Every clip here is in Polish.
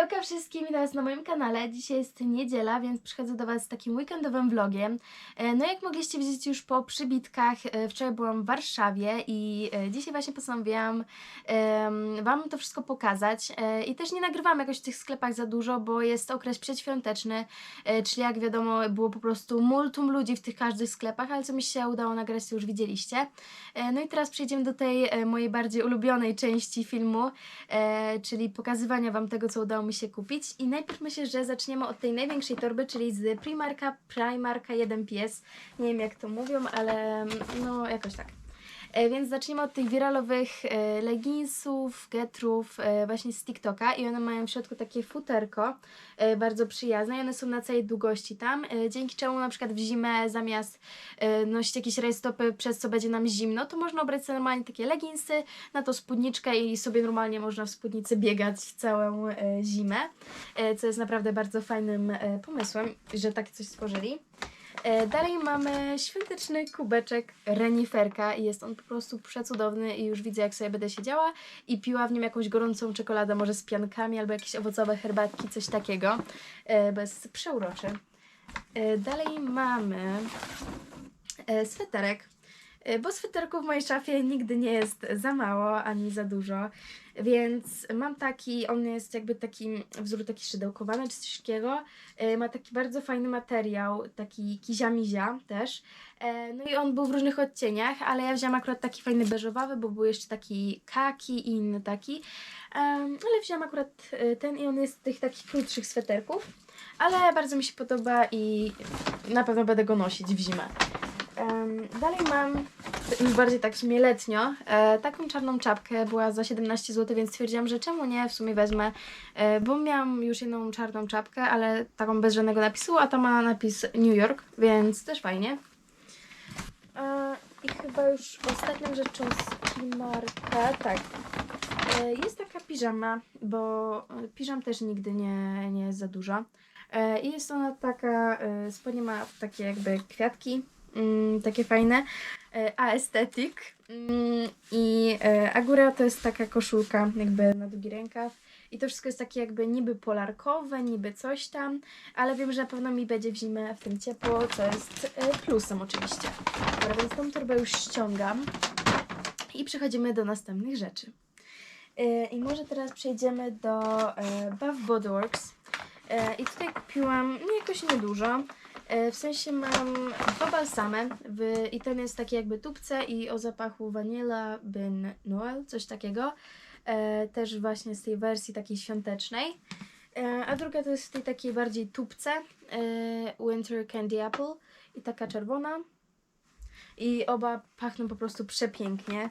Hej, joka wszystkim, witam was na moim kanale. Dzisiaj jest niedziela, więc przychodzę do was z takim weekendowym vlogiem. E, No jak mogliście widzieć już po przybitkach, e, wczoraj byłam w Warszawie i e, dzisiaj właśnie postanowiłam wam to wszystko pokazać. I też nie nagrywam jakoś w tych sklepach za dużo, bo jest okres przedświąteczny, czyli jak wiadomo było po prostu multum ludzi w tych każdych sklepach, ale co mi się udało nagrać, to już widzieliście. No i teraz przejdziemy do tej mojej bardziej ulubionej części filmu, czyli pokazywania Wam tego, co udało mi się kupić. I najpierw myślę, że zaczniemy od tej największej torby, czyli z Primarka, Primarka 1 pies. Nie wiem jak to mówią, ale mm, no jakoś tak. E, Więc zaczniemy od tych wiralowych e, leginsów, getrów e, właśnie z TikToka i one mają w środku takie futerko bardzo przyjazne i one są na całej długości tam, dzięki czemu na przykład w zimę zamiast nosić jakieś rajstopy, przez co będzie nam zimno, to można ubrać sobie normalnie takie leginsy, na to spódniczkę i sobie normalnie można w spódnicy biegać całą zimę, co jest naprawdę bardzo fajnym pomysłem, że tak coś stworzyli. E, Dalej mamy świąteczny kubeczek reniferka i jest on po prostu przecudowny i już widzę jak sobie będę siedziała i piła w nim jakąś gorącą czekoladę, może z piankami albo jakieś owocowe herbatki, coś takiego, e, jest przeuroczy. E, Dalej mamy sweterek, bo sweterków w mojej szafie nigdy nie jest za mało ani za dużo, więc mam taki, on jest jakby taki wzór taki szydełkowany czy coś takiego, E, ma taki bardzo fajny materiał, taki kizia-mizia też, E, no i on był w różnych odcieniach, ale ja wzięłam akurat taki fajny beżowawy, bo był jeszcze taki kaki i inny taki, ale wzięłam akurat ten i on jest z tych takich krótszych sweterków, ale bardzo mi się podoba i na pewno będę go nosić w zimę. Dalej mam bardziej tak w sumie letnio e, taką czarną czapkę, była za 17 zł, więc stwierdziłam, że czemu nie, w sumie wezmę, e, bo miałam już jedną czarną czapkę, ale taką bez żadnego napisu, a ta ma napis New York, więc też fajnie. E, I chyba już ostatnią rzeczą z Primarka, tak, jest taka piżama, bo piżam też nigdy nie, nie jest za dużo. I jest ona taka, spodnie ma takie jakby kwiatki, mm, takie fajne, e, aesthetic. Mm, I e, a góra to jest taka koszulka, jakby na długi rękaw. I to wszystko jest takie jakby niby polarkowe, niby coś tam, ale wiem, że na pewno mi będzie w zimę w tym ciepło, co jest e, plusem oczywiście. Dobra, więc tą torbę już ściągam i przechodzimy do następnych rzeczy. I może teraz przejdziemy do Bath Body Works. I tutaj kupiłam no jakoś niedużo. E, W sensie mam dwa balsamy w, i ten jest taki jakby tubce i o zapachu Vanilla Bin Noel, coś takiego. E, też właśnie z tej wersji takiej świątecznej. E, a druga to jest w tej takiej bardziej tubce e, Winter Candy Apple i taka czerwona. I oba pachną po prostu przepięknie.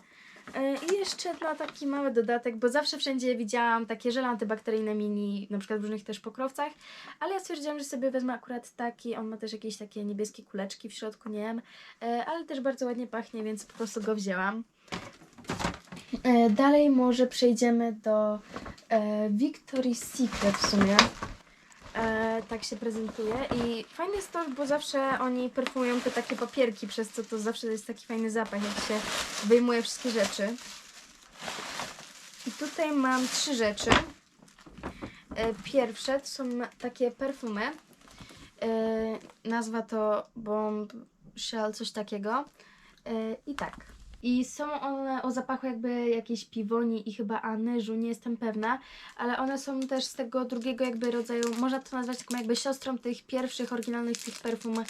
E, I jeszcze na taki mały dodatek, bo zawsze wszędzie widziałam takie żele antybakteryjne mini, na przykład w różnych też pokrowcach, ale ja stwierdziłam, że sobie wezmę akurat taki, on ma też jakieś takie niebieskie kuleczki w środku, nie wiem, e, ale też bardzo ładnie pachnie, więc po prostu go wzięłam. E, Dalej może przejdziemy do Victoria's Secret w sumie. Tak się prezentuje i fajne jest to, bo zawsze oni perfumują te takie papierki, przez co to zawsze jest taki fajny zapach, jak się wyjmuje wszystkie rzeczy. I tutaj mam trzy rzeczy. E, pierwsze to są takie perfumy. E, nazwa to Bomb Shell, coś takiego. E, I tak. I są one o zapachu jakby jakiejś piwoni i chyba anyżu, nie jestem pewna, ale one są też z tego drugiego jakby rodzaju, można to nazwać taką jakby siostrą tych pierwszych, oryginalnych tych perfum,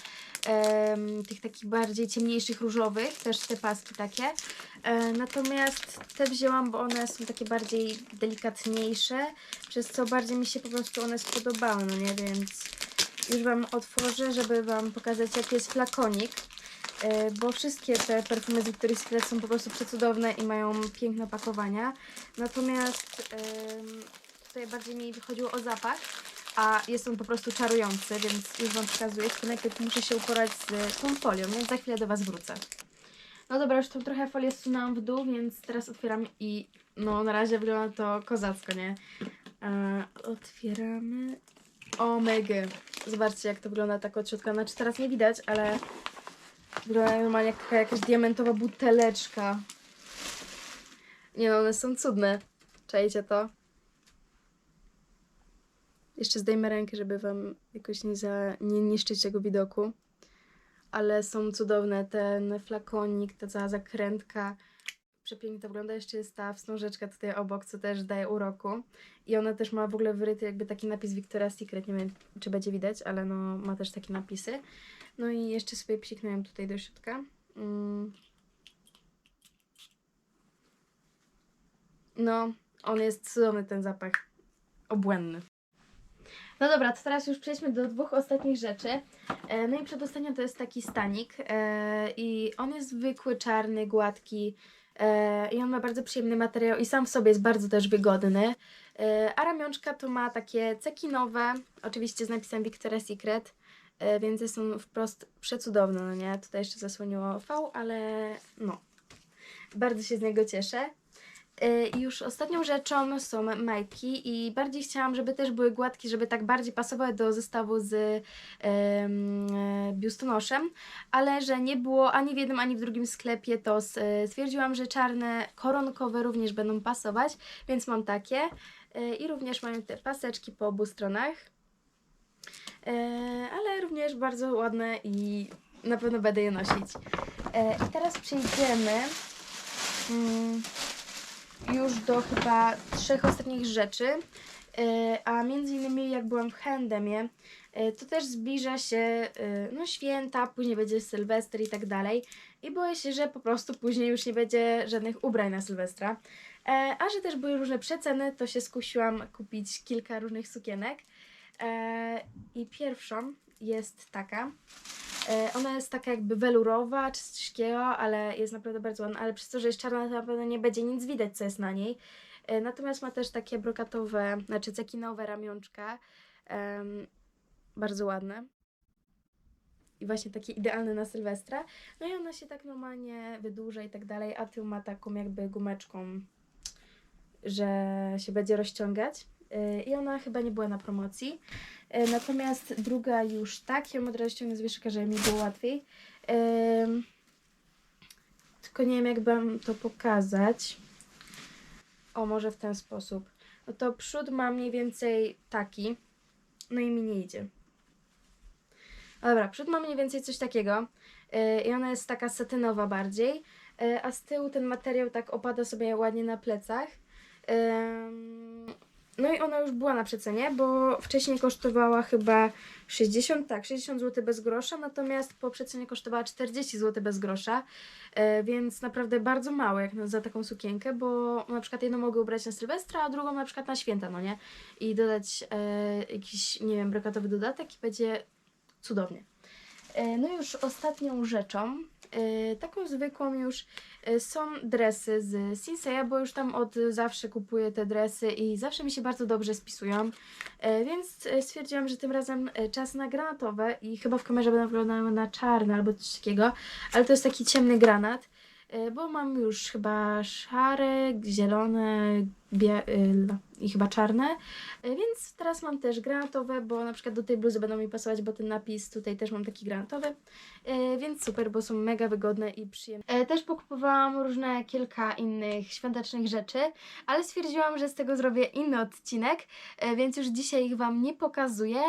tych takich bardziej ciemniejszych, różowych, też te paski takie. E, natomiast te wzięłam, bo one są takie bardziej delikatniejsze, przez co bardziej mi się po prostu one spodobały, no nie, więc już Wam otworzę, żeby Wam pokazać jaki jest flakonik. E, bo wszystkie te perfumy z Victoria's Secret są po prostu przecudowne i mają piękne pakowania. Natomiast tutaj bardziej mi chodziło o zapach, a jest on po prostu czarujący, więc już Wam pokazuję. Tylko najpierw muszę się uporać z tą folią, więc za chwilę do Was wrócę. No dobra, już tą trochę folię zsunęłam w dół, więc teraz otwieram i no na razie wygląda to kozacko, nie? E, otwieramy. O mega. Zobaczcie jak to wygląda tak od środka. Znaczy teraz nie widać, ale Wygląda normalnie jak taka jakaś diamentowa buteleczka. Nie no, one są cudne. Czajcie to? Jeszcze zdejmę rękę, żeby wam jakoś nie, za, nie niszczyć tego widoku. Ale są cudowne. Ten flakonik, ta cała zakrętka. Przepięknie to wygląda. Jeszcze jest ta wstążeczka tutaj obok, co też daje uroku. I ona też ma w ogóle wyryty jakby taki napis Victoria's Secret. Nie wiem, czy będzie widać, ale no ma też takie napisy. No i jeszcze sobie psiknąłem tutaj do środka. Mm. No, on jest cudowny ten zapach. Obłędny. No dobra, to teraz już przejdźmy do dwóch ostatnich rzeczy. E, No i przedostatnio to jest taki stanik e, i on jest zwykły, czarny, gładki e, i on ma bardzo przyjemny materiał i sam w sobie jest bardzo też wygodny. A ramionczka to ma takie cekinowe, oczywiście z napisem Victoria's Secret, e, więc są wprost przecudowne, no nie? Tutaj jeszcze zasłoniło V, ale no, bardzo się z niego cieszę. E, już ostatnią rzeczą są majtki i bardziej chciałam, żeby też były gładkie, żeby tak bardziej pasowały do zestawu z e, biustonoszem, ale że nie było ani w jednym, ani w drugim sklepie, to stwierdziłam, że czarne koronkowe również będą pasować, więc mam takie. I również mają te paseczki po obu stronach. E, ale również bardzo ładne i na pewno będę je nosić. E, I teraz przejdziemy mm, już do chyba trzech ostatnich rzeczy. E, a między innymi jak byłam w Handemie, to też zbliża się no, święta, później będzie Sylwester i tak dalej. I boję się, że po prostu później już nie będzie żadnych ubrań na Sylwestra. A że też były różne przeceny, to się skusiłam kupić kilka różnych sukienek. E, I pierwszą jest taka. E, ona jest taka jakby welurowa czy coś takiego, ale jest naprawdę bardzo ładna. Ale przez to, że jest czarna, to na pewno nie będzie nic widać, co jest na niej. E, natomiast ma też takie brokatowe, znaczy cekinowe ramionczka. Em, bardzo ładne. I właśnie takie idealne na Sylwestra. No i ona się tak normalnie wydłuża i tak dalej, a tył ma taką jakby gumeczką, że się będzie rozciągać. E, I ona chyba nie była na promocji. E, Natomiast druga już tak, ją od razu ściągnę z wieszyka, żeby mi było łatwiej. Tylko nie wiem, jak wam to pokazać. O, może w ten sposób. No to przód ma mniej więcej taki. No i mi nie idzie. Dobra, przód ma mniej więcej coś takiego. e, I ona jest taka satynowa bardziej. A z tyłu ten materiał tak opada sobie ładnie na plecach. No i ona już była na przecenie, bo wcześniej kosztowała chyba 60, tak, 60 zł bez grosza, natomiast po przecenie kosztowała 40 zł bez grosza, e, więc naprawdę bardzo mało jak za taką sukienkę, bo na przykład jedną mogę ubrać na Sylwestra, a drugą na przykład na święta, no nie? I dodać e, jakiś, nie wiem, brokatowy dodatek i będzie cudownie. E, No już ostatnią rzeczą taką zwykłą już e, są dresy z Sinseya, bo już tam od zawsze kupuję te dresy i zawsze mi się bardzo dobrze spisują. E, Więc stwierdziłam, że tym razem czas na granatowe i chyba w kamerze będą wyglądały na czarne albo coś takiego, ale to jest taki ciemny granat, bo mam już chyba szare, zielone y, i chyba czarne, e, więc teraz mam też granatowe, bo na przykład do tej bluzy będą mi pasować, bo ten napis tutaj też mam taki granatowy, e, więc super, bo są mega wygodne i przyjemne. E, Też pokupowałam różne kilka innych świątecznych rzeczy, ale stwierdziłam, że z tego zrobię inny odcinek, więc już dzisiaj ich Wam nie pokazuję,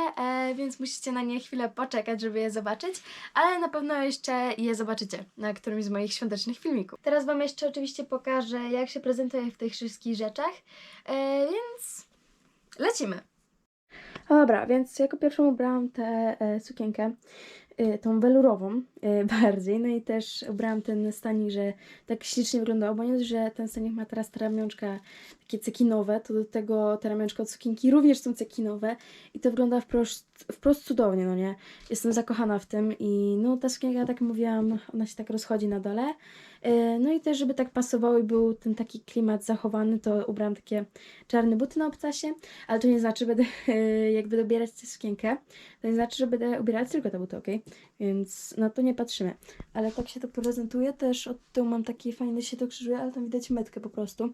więc musicie na nie chwilę poczekać, żeby je zobaczyć, ale na pewno jeszcze je zobaczycie na którymś z moich świątecznych filmików. Teraz Wam jeszcze oczywiście pokażę, jak się prezentuję w tych wszystkich rzeczach, e, więc lecimy. Dobra, więc jako pierwszą ubrałam tę e, sukienkę, e, tą welurową e, bardziej, no i też ubrałam ten stanik, że tak ślicznie wyglądało, bo nie że ten stanik ma teraz te ramionczka takie cekinowe, to do tego te ramionczka od sukienki również są cekinowe i to wygląda wprost, wprost cudownie, no nie? Jestem zakochana w tym i no ta sukienka, tak mówiłam, ona się tak rozchodzi na dole. E, No i też, żeby tak pasował i był ten taki klimat zachowany, to ubrałam takie czarne buty na obcasie, ale to nie znaczy, że będę, e, jak będę ubierać tę sukienkę, to nie znaczy, że będę ubierać tylko te buty, ok? Więc na to nie patrzymy. Ale tak się to prezentuje, też od tyłu mam takie fajne się to krzyżuje, ale tam widać metkę po prostu.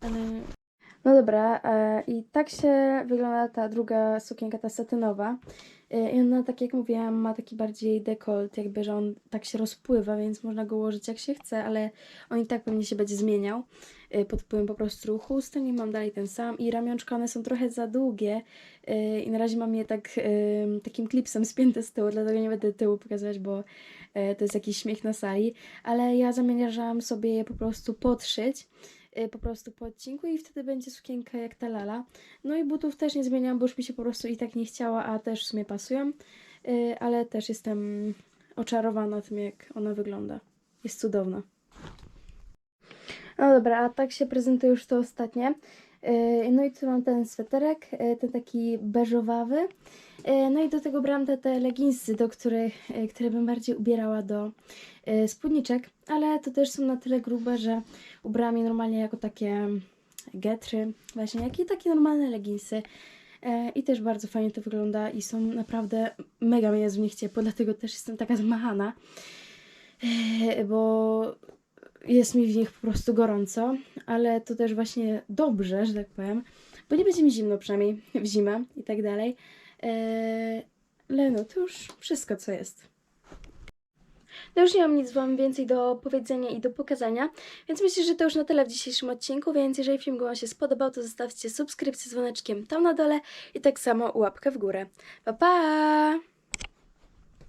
Ale... No dobra, e, i tak się wygląda ta druga sukienka, ta satynowa. E, I ona, tak jak mówiłam, ma taki bardziej dekolt, jakby, że on tak się rozpływa, więc można go ułożyć jak się chce, ale on i tak pewnie się będzie zmieniał e, pod wpływem po prostu ruchu. Stanik mam dalej ten sam i ramionczka, one są trochę za długie e, i na razie mam je tak takim klipsem spięte z tyłu, dlatego nie będę tyłu pokazywać, bo to jest jakiś śmiech na sali, ale ja zamierzałam sobie je po prostu podszyć po prostu po odcinku i wtedy będzie sukienka jak ta lala. No i butów też nie zmieniam, bo już mi się po prostu i tak nie chciała, a też w sumie pasują, Y, ale też jestem oczarowana tym, jak ona wygląda. Jest cudowna. No dobra, a tak się prezentuje już to ostatnie. Y, No i tu mam ten sweterek, y, ten taki beżowawy. Y, No i do tego brałam te, te leginsy, do których, które bym bardziej ubierała do spódniczek, ale to też są na tyle grube, że ubrałam je normalnie jako takie getry, właśnie, jak i takie normalne leginsy. E, I też bardzo fajnie to wygląda i są naprawdę mega jest w nich ciepło, dlatego też jestem taka zmachana, e, bo jest mi w nich po prostu gorąco, ale to też właśnie dobrze, że tak powiem, bo nie będzie mi zimno przynajmniej w zimę i tak dalej. E, Ale no to już wszystko co jest. No już nie mam nic Wam więcej do powiedzenia i do pokazania, więc myślę, że to już na tyle w dzisiejszym odcinku, więc jeżeli film Wam się spodobał, to zostawcie subskrypcję z dzwoneczkiem tam na dole i tak samo łapkę w górę. Pa pa!